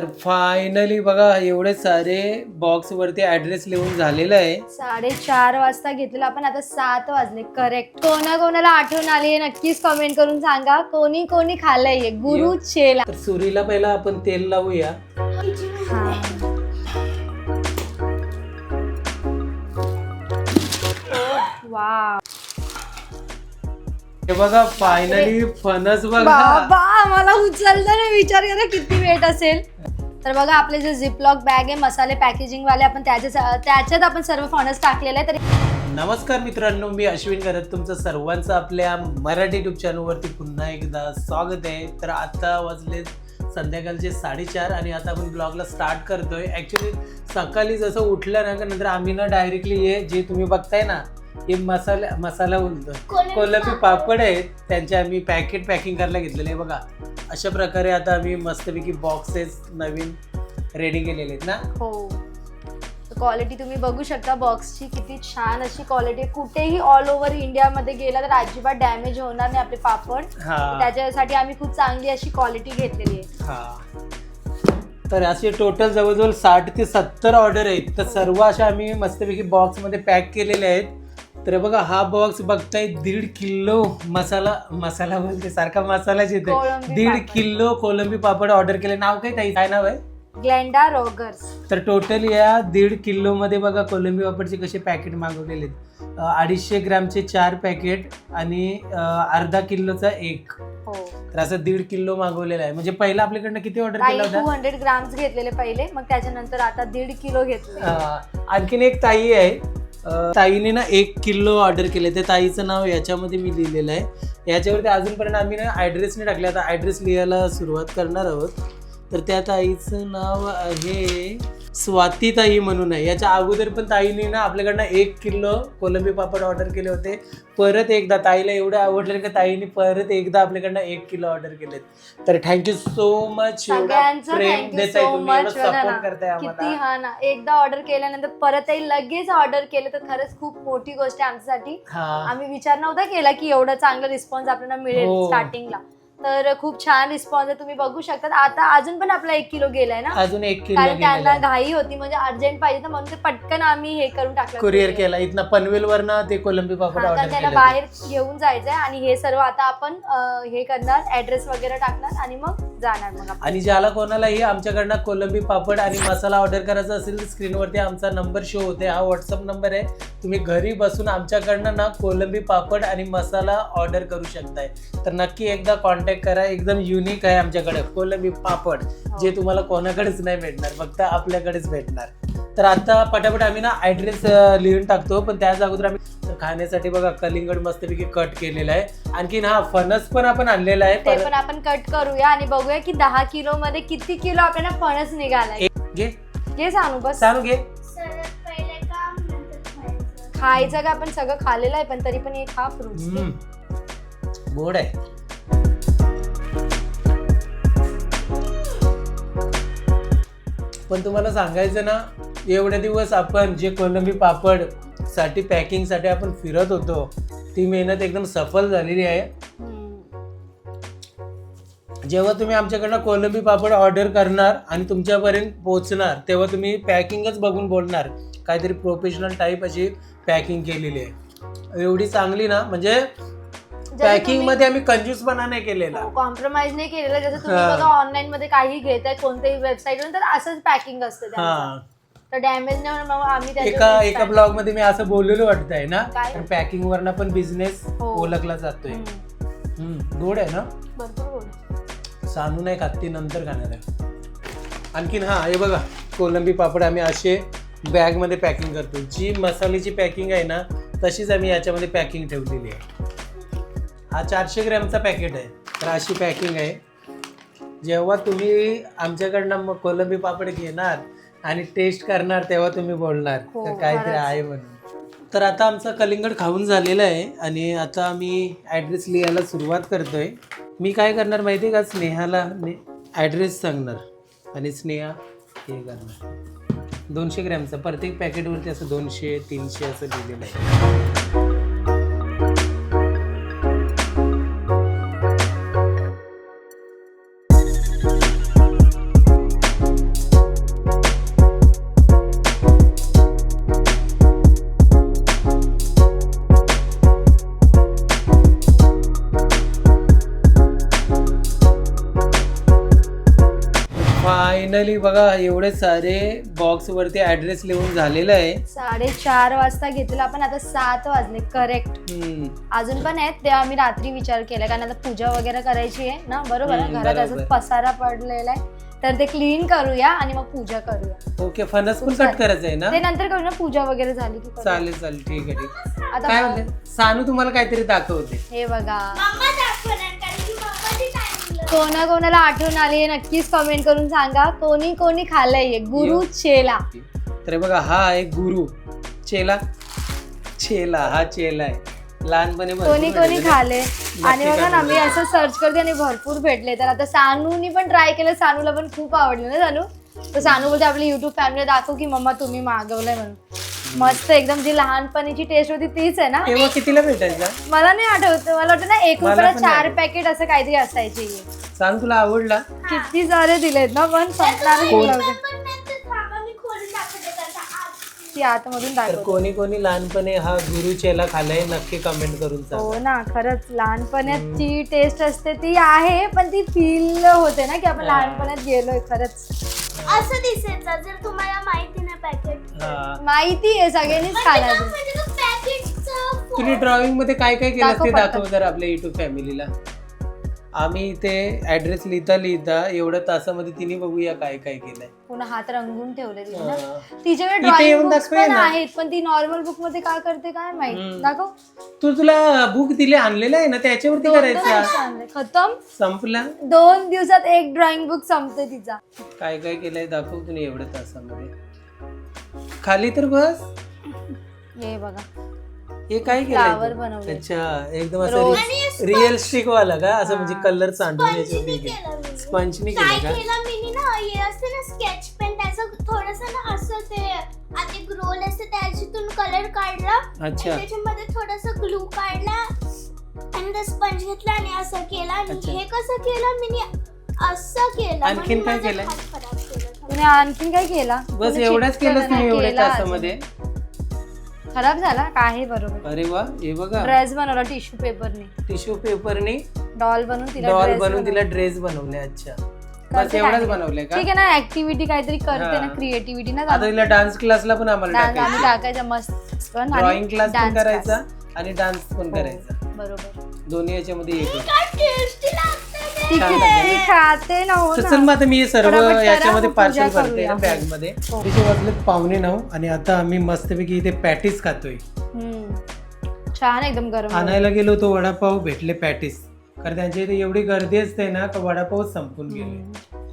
तर फायनली बघा एवढे सारे बॉक्स वरती ऍड्रेस लिहून झालेलं आहे. साडेचार वाजता घेतलेलं. आपण आता सात वाजले. करेक्ट कोणा कोणाला आठवण आली नक्कीच कमेंट करून सांगा. कोणी कोणी खाल्लंय गुरु चेला. तर सुरीला पहिला आपण तेल लावूया. वा हे बघा फायनली फणस बघा. बाबा मला उचलताना विचार करा किती वेट असेल. तर बघा आपले जे झिपलॉक बॅग आहे मसाले पॅकेजिंग वाले आपण त्याच्या त्याच्यात आपण सर्व फणस टाकलेले आहे तर नमस्कार मित्रांनो मी अश्विन करत तुमचं सर्वांचं आपल्या मराठी युट्यूब चॅनलवरती पुन्हा एकदा स्वागत आहे. तर आता वाजले संध्याकाळचे साडेचार आणि आता आपण ब्लॉगला स्टार्ट करतोय. ॲक्च्युली सकाळी जसं उठलं ना का नंतर आम्ही ना डायरेक्टली हे जे तुम्ही बघताय ना हे मसाला मसाला बोलतो कोलंबी पापड. आहेत. त्यांचे आम्ही पॅकेट पॅकिंग करायला घेतलेले. आहे बघा अशा प्रकारे आता आम्ही मस्तपैकी बॉक्सेस नवीन रेडी केलेले आहेत ना? हो. क्वालिटी तुम्ही बघू शकता बॉक्सची किती छान अशी क्वालिटी कुठेही ऑल ओव्हर इंडियामध्ये गेला तर अजिबात डॅमेज होणार नाही आपले पापड. हा. त्याच्यासाठी आम्ही खूप चांगली अशी क्वालिटी घेतलेली आहे. हा. तर असे टोटल जवळजवळ साठ ते सत्तर ऑर्डर आहेत. तर सर्व अशा आम्ही मस्तपैकी बॉक्समध्ये पॅक केलेले आहेत. तर बघा हा बॉक्स बघताय दीड किलो मसाला मसाला बोलते सारखा मसालाच येते कोळंबी दीड पापड. किलो कोलंबी पापड ऑर्डर केले. नाव काय ताई? काय नाव आहे? Glenda Rogers. तर टोटल या दीड किलो मध्ये बघा कोलंबी पापडचे कसे पॅकेट मागवलेले आहेत. अं, अडीचशे ग्रामचे चार पॅकेट आणि अं, अर्धा किलोचा एक. हो. तर असं दीड किलो मागवलेलं आहे. म्हणजे पहिला आपल्याकडनं किती ऑर्डर ताई केला टू होता? हंड्रेड ग्राम्स घेतलेले पहिले. मग त्याच्यानंतर आता दीड किलो घेतले. अं, आणखीन एक ताई आहे. ताईने ना एक किलो ऑर्डर केले ते ताईचं नाव याच्यामध्ये मी लिहिलेलं आहे. याच्यावरती अजूनपर्यंत आम्ही ना ॲड्रेसने टाकले आता ॲड्रेस लिहायला सुरुवात करणार आहोत. तर त्या ताईचं नाव आहे स्वाती ताई म्हणून आहे. याच्या अगोदर पण ताईने ना आपल्याकडनं एक किलो कोलंबी पापड ऑर्डर केले होते. परत एकदा ताईला एवढं आवडलं की ताईने परत एकदा आपल्याकडनं एक किलो ऑर्डर केलेत. तर थँक्यू सो मच सगळ्यांचं प्रेम देताय तुम्ही. सपोर्ट करताय किती आम्हाला हा ना. एकदा ऑर्डर केल्यानंतर परतही लगेच ऑर्डर केलं तर खरंच खूप मोठी गोष्ट आहे आमच्यासाठी. हा. आम्ही विचार नव्हता केला की एवढा चांगला रिस्पॉन्स आपल्याला मिळेल हो. स्टार्टिंगला तर खूप छान रिस्पॉन्स आहे. तुम्ही बघू शकता आता अजून पण आपला एक किलो गेलाय ना? अजून एक किलो कारण त्यांना घाई होती म्हणजे अर्जंट पाहिजे तर म्हणून ते पटकन आम्ही हे करून टाकलं. कुरिअर केला. इथनं पनवेल वरनं ते कोलंबी पापड हा, कारण केले बाहेर घेऊन जायचंय आणि हे सर्व आता आपण अं, हे करणार ऍड्रेस वगैरे टाकणार आणि मग जाणार मग आपण. आणि ज्याला कोणालाही आमच्याकडनं कोलंबी पापड आणि मसाला ऑर्डर करायचा असेल तर स्क्रीनवरती आमचा नंबर शो होते. हा व्हॉट्सअप नंबर आहे. तुम्ही घरी बसून आमच्याकडनं ना कोलंबी पापड आणि मसाला ऑर्डर करू शकताय. तर नक्की एकदा कॉन्टॅक्ट करा. एकदम युनिक आहे आमच्याकडे. कोलंबी पापड जे तुम्हाला कोणाकडेच नाही भेटणार फक्त आपल्याकडेच भेटणार. तर आता पटापट आम्ही ना ऍड्रेस लिहून टाकतो पण त्याच अगोदर आम्ही तर खाण्यासाठी बघा कलिंगड मस्तपैकी कट केलेला आहे. आणखीन हा फणस पण आपण आणलेला आहे. ते पण आपण कट करूया आणि बघूया की दहा किलो मध्ये किती किलो आपल्याला फणस निघालाय एक घे. हे सांगू बस. सांगू घे. खायचं? का? आपण सगळं खाल्लेलं आहे पण तरी पण एक हा फ्रुट्स हम्म. गोड आहे. पण तुम्हाला सांगायचं ना एवढे दिवस आपण जे कोलंबी पापडसाठी पॅकिंगसाठी आपण फिरत होतो ती मेहनत एकदम सफल झालेली आहे. जेव्हा तुम्ही आमच्याकडनं कोलंबी पापड ऑर्डर करणार आणि तुमच्यापर्यंत पोहोचणार तेव्हा तुम्ही पॅकिंगच बघून बोलणार. काहीतरी प्रोफेशनल टाईप अशी पॅकिंग केलेली आहे. एवढी चांगली ना म्हणजे पॅकिंगमध्ये आम्ही कंजूसपणा नाही केलेला कॉम्प्रोमाइज नाही केलेलं जसं तुम्ही हा. बघा ऑनलाईन मध्ये काही घेताय कोणत्याही वेबसाईट तर असंच पॅकिंग असतं त्यांचं. हा तर डॅमेज नाही होणार मग आम्ही एका त्याच्यावर एका ब्लॉगमध्ये मी असं बोललेलो वाटतंय ना काय? पण पॅकिंग वरनं पण बिझनेस हो. ओळखला जातोय हम्म. हम्म, गोड आहे ना भरपूर गोड. सानू नाही खात ती नंतर खाणार आहे आणखीन हा हे बघा कोलंबी पापड आम्ही असे बॅगमध्ये पॅकिंग करतो जी मसाल्याची पॅकिंग आहे ना तशीच आम्ही याच्यामध्ये पॅकिंग ठेवलेली आहे हा चारशे ग्रॅमचा पॅकेट आहे. तर अशी पॅकिंग आहे. जेव्हा तुम्ही आमच्याकडनं मग कोलंबी पापड घेणार आणि टेस्ट करणार तेव्हा तुम्ही बोलणार. हो, का काहीतरी खरंच. आहे म्हणून. तर आता आमचं कलिंगड खाऊन झालेलं आहे आणि आता आम्ही ॲड्रेस लिहायला सुरुवात करतोय. मी काय करणार माहिती आहे का? स्नेहाला ॲड्रेस सांगणार. आणि स्नेहा हे करणार. दोनशे ग्रॅमचं. प्रत्येक पॅकेटवरती असं दोनशे तीनशे असं लिहिलेलं आहे. फायनली बघा एवढे सारे बॉक्स वरती ऍड्रेस लिहून झालेलं आहे साडेचार वाजता घेतलेलं आपण आता सात वाजले करेक्ट हम्म. अजून पण आहेत ते आम्ही रात्री विचार केला कारण आता पूजा वगैरे करायची आहे ना बरोबर? हम्म, घरात बरोबर. असंच पसारा पडलेला आहे तर ते क्लीन करूया आणि मग पूजा करूया ओके फणस पण कट. करायचं आहे ना ते नंतर करू ना पूजा वगैरे झाली की. चालेल चालेल ठीक आहे ठीक आहे. आता काय म्हणते सानू तुम्हाला काहीतरी दाखवते हे बघा मम्मा दाखवणार कोणा कोणाला आठवण आली आहे नक्कीच कमेंट करून सांगा. कोणी कोणी खाल्लंय गुरु चेला. तर बघा हा आहे गुरु. चेला? चेला हा चेला आहे. लहानपणी कोणी कोणी. खाले आणि बघा ना मी असं सर्च करते आणि भरपूर भेटले. तर आता सानूनी पण ट्राय केलं. सानूला पण खूप आवडलं ना सानू? तर सानू बोलते आपली युट्यूब फॅमिली दाखव की मम्मा तुम्ही मागवलंय म्हणून. मस्त एकदम जी लहानपणीची टेस्ट होती तीच आहे ना. तेव्हा कितीला भेटायचा? मला नाही आठवत. मला वाटतं ना एक मला रुपयाला पण चार नाही. पॅकेट असं काहीतरी असायचे सांग तुला आवडला? किती सारे दिलेत ना पण संपणार कोण? पण नंतर थांबा मी खोलून दाखवते त्याचा आज ती आतमधून तर दाखव कोणी कोणी लहानपणी हा गुरु चेला खाल्लाय नक्की कमेंट करून हो ना खरंच. लहानपणात जी टेस्ट असते ती आहे पण ती फील होते ना की आपण. लहानपणात गेलोय खरंच. असं दिसायचं जर तुम्हाला माहिती नाही पॅकेट हा. माहिती आहे सगळ्यांनीच म्हणजे पॅकेटचं तुम्ही ड्रॉइंगमध्ये काय काय केलं दाखव ते पटकन. दाखव जर आपल्या युट्यूब फॅमिलीला आम्ही इथे ऍड्रेस लिहिता लिहिता एवढ्या तासामध्ये तिने बघूया काय काय केलंय. पुन्हा हात रंगून ठेवले तिने. ना. तिच्याकडे इथे ड्रॉइंग येऊन बुक्स पण ना. आहेत पण ती नॉर्मल बुकमध्ये काय करते काय माहीत? हम्म. दाखव. तू तुला बुक दिले आणलेलं आहे ना त्याच्यावरती दोन करायचं. खतम? संपला? दोन दिवसात एक ड्रॉइंग बुक संपते तिचा. काय काय केलंय दाखव तुम्ही एवढ्या तासामध्ये. खाली तर बस. हे बघा. हे काय Flower बनवलंय. अच्छा एकदम. असं रिअल स्टिक वाला का असं म्हणजे. कलर सांडून स्पंजनी केलं मी. स्पंचनी काय केलं का केलं मी ना हे असते ना स्केच पेन त्याचं थोडस ना असं ते रोल असते त्याच्यातून कलर काढला आणि अच्छा त्याच्यामध्ये थोडस ग्लू काढला आणि ते स्पंज घेतला आणि असं केलं आणि अच्छा. हे कसं केलं मी असं केलं आणखीन म्हणून काय माझा केलंय? हात खराब केला तुम्ही आणखीन काय केला बस तुम्ही एवढंच केलं तुम्ही ना, एवढ्या केला तासामध्ये. खराब झाला काय बरोबर? अरे वा हे बघा. ड्रेस बनवला टिश्यू पेपरने टिश्यू पेपरने डॉल बनवून तिला डॉल dress बनवून तिला बनवला. ड्रेस बनवले अच्छा. बस करते एवढंच? बनवलंय का? ठीक आहे ना ऍक्टिव्हिटी काहीतरी करते हा. ना क्रिएटिव्हिटी ना आता तिला डान्स क्लासला पण आम्हाला डान्स आम्ही टाकायचं टाकायचा मस्त पण आणि ड्रॉइंग क्लास पण dance करायचा class. आणि डान्स पण हो, करायचा. बरोबर. दोन्ही याच्यामध्ये लागतं ते. किती. खाते ना हो तर ना. चल मग आता मी हे सर्व करा, याच्यामध्ये मग पार्सल पूजा करूया. बॅगमध्ये हो. तिथे वाजले पावणे नऊ आणि आता आम्ही मस्तपैकी इथे पॅटीस खातोय हम्म. छान एकदम गरम आणायला गेलो तो वडापाव भेटले पॅटीस कारण त्यांच्या इथे एवढी गर्दी असते ना का वडापाव संपून गेले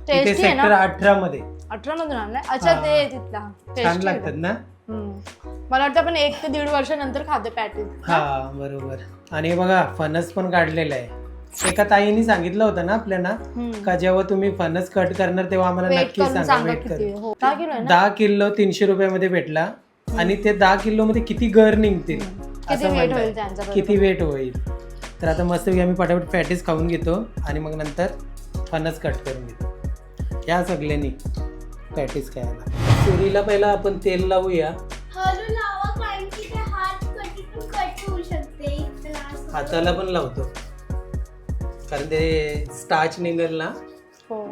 टेस्टी आहे सेक्टर ना अठरा मध्ये अठरा मधून आणलाय अच्छा हा. ते तिथला छान लागतात. ना. मला वाटतं आपण एक ते दीड वर्षानंतर खातो पॅटीस हा बरोबर आणि बघा फणस पण काढलेला आहे एका ताईने सांगितलं होतं ना आपल्याला का जेव्हा तुम्ही फणस कट करणार तेव्हा आम्हाला नक्की सांगा वेट कर. हो. दहा किलो आहे ना? दहा किलो तीनशे रुपयामध्ये भेटला. आणि ते दहा किलो मध्ये किती गर निघतील किती असं बरोबर. किती वेट होईल? तर आता मस्त आम्ही पटापट पॅटीस खाऊन घेतो आणि मग नंतर फणस कट करून घेतो. या सगळ्यांनी पॅटीस खायला. सुरीला पहिला आपण तेल लावूया. हळू लावा कारण की ते हात कधी पण कट होऊ शकते. इथं असं. हाताला पण लावतो. कारण ते स्टार्च निघेल ना हो.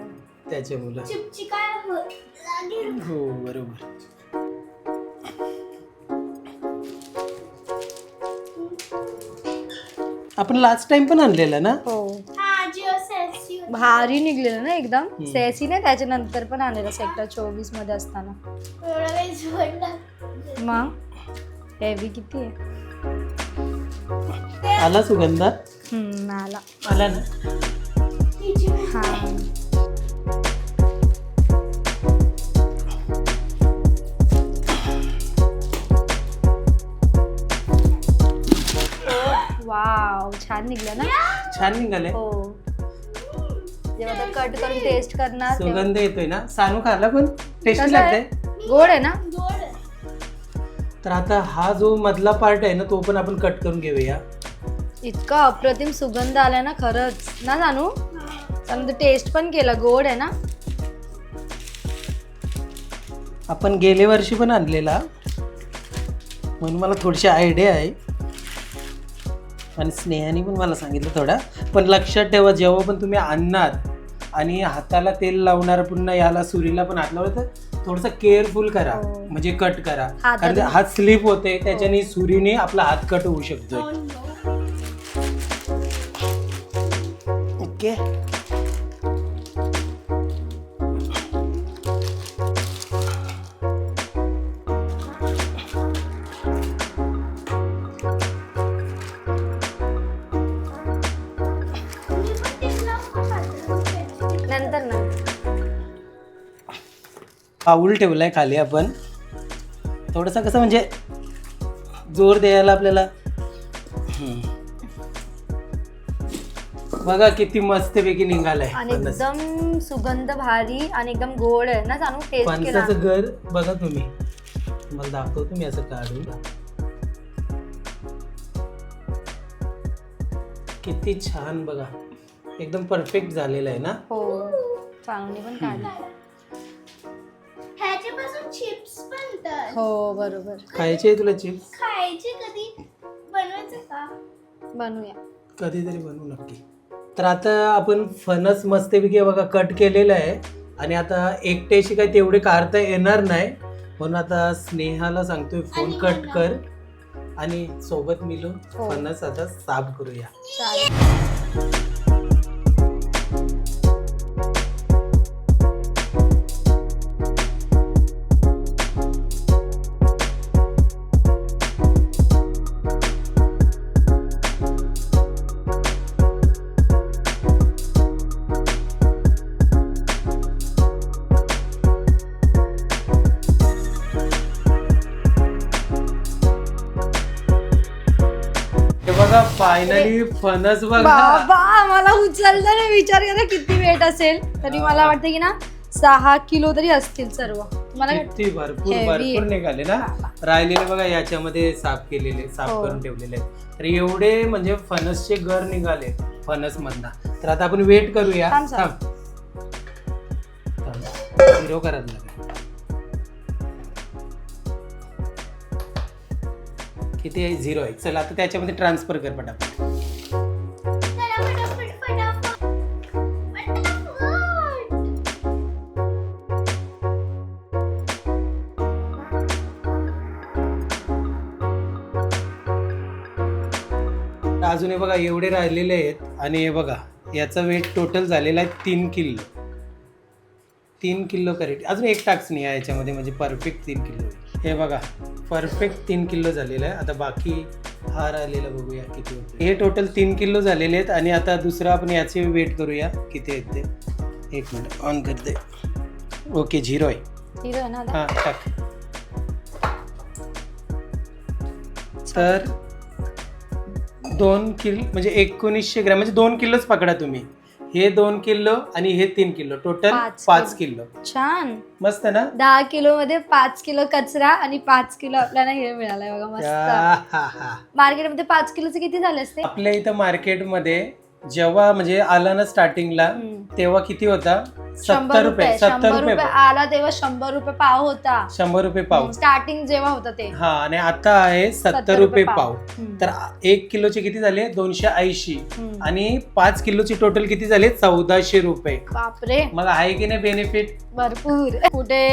त्याच्यामुळं चिपचिकाय हो- लागेल हो बरोबर. आपण लास्ट टाइम पण आणलेलं ना? हो. हा भारी निघलेलं ना एकदम. सेसी नाही त्याच्यानंतर पण आलेलं सेक्टर चोवीसमध्ये असताना मग? हेवी किती आहे? आला सुगंधा? हम्म, आला. आला ना? हा. वाव छान निघलं ना? छान निघाले हो. जेव्हा कट करून टेस्ट करणार तेव्हा- सुगंध येतोय ना? सानू खाला पण? टेस्टी कसं आहे? लागते गोड आहे ना. तर आता हा जो मधला पार्ट आहे ना तो पण आपण कट करून घेऊया. इतका अप्रतिम सुगंध आलाय ना खरंच. ना जाणू त्यानंतर टेस्ट पण केला गोड आहे ना? आपण गेल्या वर्षी पण आणलेला. म्हणून मला थोडीशी आयडिया आहे. आणि स्नेहाने पण मला सांगितलं थोडा. पण लक्षात ठेवा जेव्हा पण तुम्ही आणणार आणि हाताला तेल लावणार पुन्हा याला सुरीला पण हात लावलं तर थोडस केअरफुल करा. हो. म्हणजे कट करा. कारण हात स्लिप होते त्याच्याने सुरीने आपला हात कट होऊ शकतोय. Pen? नंतर ना पाऊल ठेवलाय खाली आपण थोडस कसं म्हणजे जोर द्यायला आपल्याला बघा किती मस्तपैकी निघालाय. आणि फणस. एकदम सुगंध भारी आणि एकदम गोड आहे ना टेस्ट केला. फणसाचं घर बघा तुम्ही. मला दाखवतो मी असं काढून. किती छान बघा. एकदम परफेक्ट झालेलं आहे ना? हो चांगली पण काढली. ह्याच्यापासून चिप्स बनतात हो बरोबर. खायचे आहे तुला चिप्स खायचे कधी? बनवायचं का? बनवूया. कधीतरी बनवू नक्की. तर आता आपण फणस मस्तपैकी बघा कट केलेलं आहे. आणि आता एकट्याशी काही तेवढे काढता येणार नाही. म्हणून आता स्नेहाला सांगतोय फोन कट. कर. आणि सोबत मिळून हो. फणस आता साफ करूया. बघा फायनली फणस बघा बाबा मला उचलताना विचार करा किती वेट असेल तरी मला वाटतं की ना सहा किलो तरी असतील सर्व मला किती भरपूर Heavy भरपूर आहे. निघाले ना राहिलेले बघा याच्यामध्ये साफ केलेले साफ हो. करून ठेवलेले आहेत. तर एवढे म्हणजे फणसचे घर निघाले फणस मधना तर आता आपण वेट करूया थांब, थांब. थांब. Zero करायला लागेल. किती आहे? झिरो आहे. चला आता त्याच्यामध्ये ट्रान्सफर कर पटापट अजून हे बघा एवढे राहिलेले आहेत. आणि हे बघा याचा वेट टोटल झालेला आहे तीन किलो. तीन किलो करेक्ट अजून एक टाक्स नाही आहे याच्यामध्ये म्हणजे परफेक्ट तीन किलो. हे बघा. परफेक्ट तीन किलो झालेलं आहे. आता बाकी हा राहिलेला बघूया किती होते. हे टोटल तीन किलो झालेले आहेत आणि आता दुसरं आपण याचे वेट करूया. किती आहेत ते? एक मिनिट ऑन करते ओके झिरो आहे. हिरो? हा टाक. तर दोन किलो म्हणजे एकोणीसशे ग्रॅम म्हणजे दोन किलोच पकडा तुम्ही. हे दोन किलो आणि हे तीन किलो. टोटल पाच पाच किलो. छान. मस्त ना? दहा किलो मध्ये पाच किलो कचरा आणि पाच किलो आपल्याला हे मिळालंय बघा मस्त. आहाहा. मार्केटमध्ये पाच किलोचे किती झाले असते? आपल्या इथं मार्केटमध्ये जेव्हा म्हणजे आला ना स्टार्टिंगला हम्म. तेव्हा किती होता? शंभर सत्तर रुपये शंभर सत्तर रुपये आला तेव्हा शंभर रुपये पाव होता. शंभर रुपये पाव. स्टार्टिंग जेव्हा होता ते. हा आणि आता आहे सत्तर रुपये पाव. तर एक किलोचे किती झाले? दोनशे ऐंशी. आणि पाच किलोचे टोटल किती झाले? चौदाशे रुपये. बापरे. मग आहे की नाही बेनिफिट भरपूर. कुठे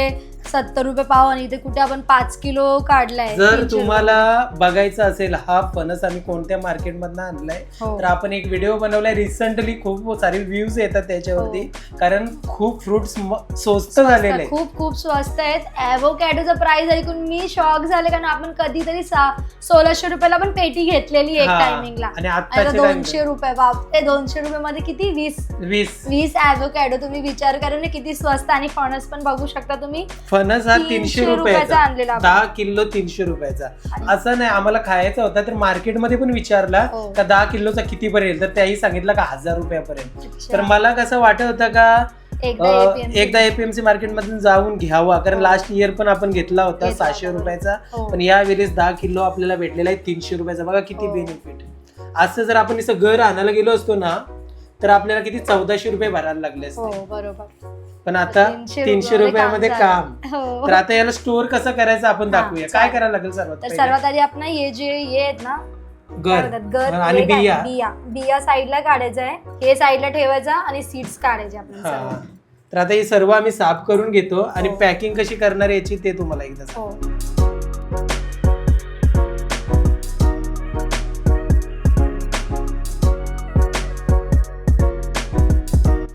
सत्तर रुपये पाव आणि इथे कुठे आपण पाच किलो काढलाय? जर तुम्हाला बघायचं असेल हा फणस आम्ही कोणत्या मार्केट मधनं आणलाय. हो. तर आपण एक व्हिडिओ बनवलाय. रिसेंटली खूप सारे व्ह्यूज येतात त्याच्यावरती. कारण खूप फ्रुट्स स्वस्त झालेले. आहेत. खूप खूप स्वस्त आहेत. ॲव्होकॅडोचं प्राइस ऐकून मी शॉक झाले कारण आपण कधीतरी सा- सोळाशे रुपयाला पण पेटी घेतलेली एक हा. टायमिंगला आणि आता दोनशे रुपये बाप ते दोनशे रुपये मध्ये किती? वीस. वीस. वीस ॲव्होकॅडो तुम्ही विचार करा ना किती स्वस्त. आणि फणस पण बघू शकता तुम्ही. फणस हा तीनशे तीनशे रुपयाचा. रुपयाचा आणलेला आपण. दहा किलो तीनशे रुपयाचा. आणि- असं नाही आम्हाला खायचा होता तर मार्केटमध्ये पण विचारला हो. का दहा किलोचा किती पर्यंत तर त्याही सांगितलं का हजार रुपयापर्यंत. अच्छा. तर मला कसं वाटत होतं का एकदा एपीएमसी मार्केट मधून जाऊन घ्यावा कारण हो. लास्ट इयर पण आपण घेतला होता सहाशे. रुपयाचा हो. पण या वेळेस दहा किलो आपल्याला भेटलेला आहे तीनशे रुपयाचा बघा किती हो. बेनिफिट असं जर आपण असं घर आणायला गेलो असतो ना तर आपल्याला किती चौदाशे रुपये भरायला लागले हो असते बरोबर पण आता तीनशे रुपयामध्ये. काम हो. तर आता याला स्टोअर कसं करायचं आपण हा, दाखवूया काय. करायला लागेल सर्वात? सर्वात आधी आपण हे जे हे आहेत ना गर गर आणि हे? बिया बिया बिया साईडला काढायचं आहे हे साईडला ठेवायचं आणि सीड्स काढायचे आपण हा. तर आता हे सर्व आम्ही साफ करून घेतो आणि हो. पॅकिंग कशी करणार याची ते तुम्हाला एकदा सांगतो. हो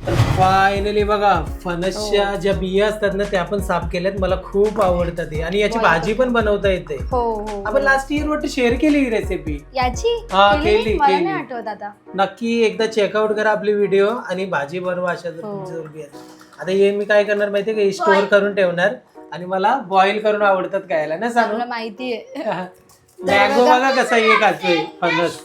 तर फायनली बघा फणसच्या हो. ज्या बिया असतात ना त्या पण साफ केल्यात मला खूप आवडतात ते आणि याची भाजी पण बनवता येते हो हो आपण लास्ट इयर वाटतं शेअर केली ही रेसिपी याची हा? केली, मला केली. नाही आठवत आता नक्की एकदा चेकआउट करा आपली व्हिडिओ आणि भाजी बनवा अशा जर हो. तुमच्याजवळ बी आहेत. आता हे मी काय करणार माहितीये का? स्टोअर. करून ठेवणार आणि मला बॉईल करून आवडतात खायला. ना सांगू? मला माहितीये. मॅंगो बघा कसा हे खातोय फणस.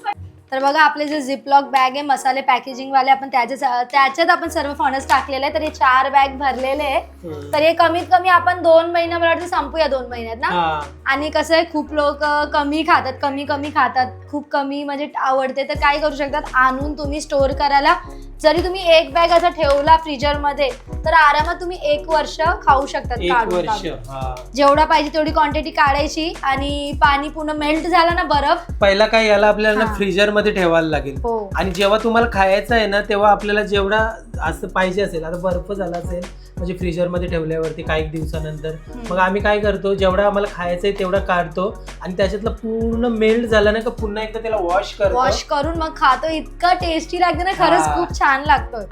तर बघा आपले जे झिपलॉक बॅग आहे मसाले पॅकेजिंग वाले आपण त्याच्या त्याच्यात आपण सर्व फणस टाकलेले आहे तर हे चार बॅग भरलेले आहे हम्म. तर हे कमीत कमी आपण दोन महिना मला वाटतं संपूया दोन महिन्यात ना? हा. आणि कसं आहे खूप लोक कमी खातात कमी कमी खातात. खूप कमी म्हणजे आवडते तर काय करू शकतात? आणून तुम्ही स्टोअर करायला. जरी तुम्ही एक बॅग असा ठेवला फ्रीजरमध्ये तर आरामात तुम्ही एक वर्ष खाऊ शकतात एक काढून वर्ष काढून. हा जेवढा पाहिजे तेवढी क्वांटिटी काढायची आणि पाणी पूर्ण मेल्ट झाला ना बरफ पहिला काय याला आपल्याला हा. फ्रीजरमध्ये ठेवायला लागेल हो आणि जेव्हा तुम्हाला खायचं आहे ना तेव्हा आपल्याला जेवढा असं पाहिजे असेल आता बर्फ झाला असेल म्हणजे फ्रीजरमध्ये ठेवल्यावरती काही दिवसानंतर. मग आम्ही काय करतो जेवढा आम्हाला खायचं आहे तेवढा काढतो आणि त्याच्यातलं पूर्ण मेल्ट झालं ना का पुन्हा एकदा त्याला वॉश करतो. वॉश करून मग खातो. इतकं टेस्टी लागतं ना खरंच हा. खूप छान लागतं.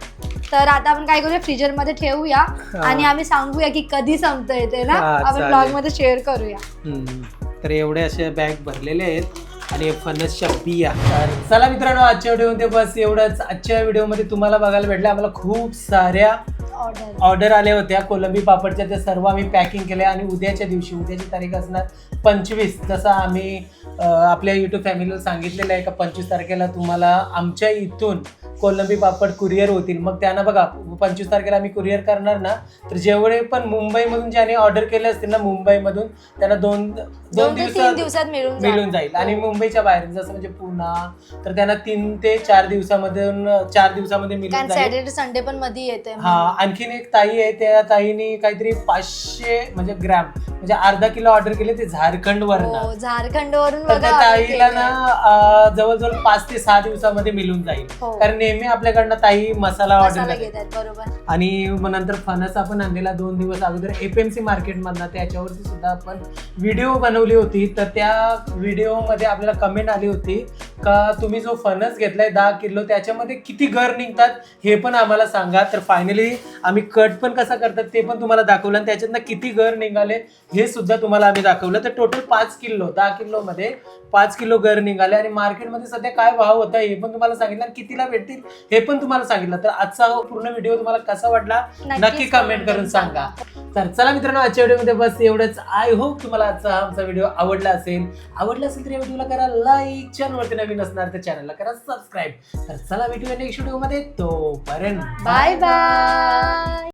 तर आता आपण काय करूया फ्रीजरमध्ये ठेवूया हा. आणि आम्ही सांगूया की कधी संपतंय ते ना हा, आपण चालेल. ब्लॉगमध्ये शेअर करूया. हम्म. तर एवढे असे बॅग भरलेले आहेत आणि फणसच्या बिया. तर चला मित्रांनो आजच्या व्हिडिओमध्ये बस एवढंच. आजच्या व्हिडिओमध्ये तुम्हाला बघायला भेटलं आम्हाला खूप साऱ्या ऑर्डर. आल्या होत्या. कोलंबी पापडच्या त्या सर्व आम्ही पॅकिंग केल्या आणि उद्याच्या दिवशी उद्याची तारीख असणार पंचवीस. जसं आम्ही आपल्या युट्यूब फॅमिलीला सांगितलेलं आहे का पंचवीस तारखेला तुम्हाला आमच्या इथून कोलंबी पापड कुरिअर होतील. मग त्यांना बघा पंचवीस तारखेला आम्ही कुरिअर करणार ना तर जेवढे पण मुंबईमधून ज्याने ऑर्डर केले असतील ना मुंबईमधून त्यांना दोन दोन दिवसात दिवसात मिळून मिळून जाईल. आणि हो. मुंबईच्या बाहेर जसं म्हणजे पुणा तर त्यांना तीन ते चार दिवसामधून चार दिवसामध्ये मिळून सॅटर्डे संडे पण मध्ये येते हा आणखीन एक ताई आहे त्या ताईने काहीतरी पाचशे म्हणजे ग्रॅम म्हणजे अर्धा किलो ऑर्डर केले ते झारखंड वरनं हो झारखंड वरून ताईला ना जवळजवळ पाच ते सहा दिवसामध्ये मिळून जाईल. हो. कारण नेहमी आपल्याकडनं ताई मसाला ऑर्डर मसाला घेतात बरोबर. आणि मग नंतर फणस आपण आणलेला दोन दिवस अगोदर एपीएमसी मार्केटमधनं त्याच्यावरती सुद्धा आपण व्हिडिओ बनवली होती. तर त्या व्हिडिओमध्ये आपल्याला कमेंट आली होती का तुम्ही जो फणस घेतलाय दहा किलो त्याच्यामध्ये किती घर निघतात हे पण आम्हाला सांगा. तर फायनली आम्ही कट पण कसा करतात ते पण तुम्हाला दाखवलं आणि त्याच्यातनं किती घर निघाले हे सुद्धा तुम्हाला आम्ही दाखवलं. तर टोटल पाच किलो दहा किलो मध्ये पाच किलो घर निघाले आणि मार्केटमध्ये सध्या काय भाव होता हे पण तुम्हाला सांगितलं आणि कितीला भेटतील हे पण तुम्हाला सांगितलं. तर आजचा पूर्ण व्हिडिओ तुम्हाला कसा वाटला? नक्की कमेंट करून सांगा. तर चला मित्रांनो आजच्या व्हिडिओमध्ये बस एवढंच. आय होप तुम्हाला आजचा हा आमचा व्हिडिओ आवडला असेल. आवडला असेल तर या व्हिडिओला करा लाईक चॅनलवरती नवीन असणार तर चॅनलला करा सबस्क्राईब तर चला भेटूया नेक्स्ट व्हिडिओमध्ये तोपर्यंत बाय बाय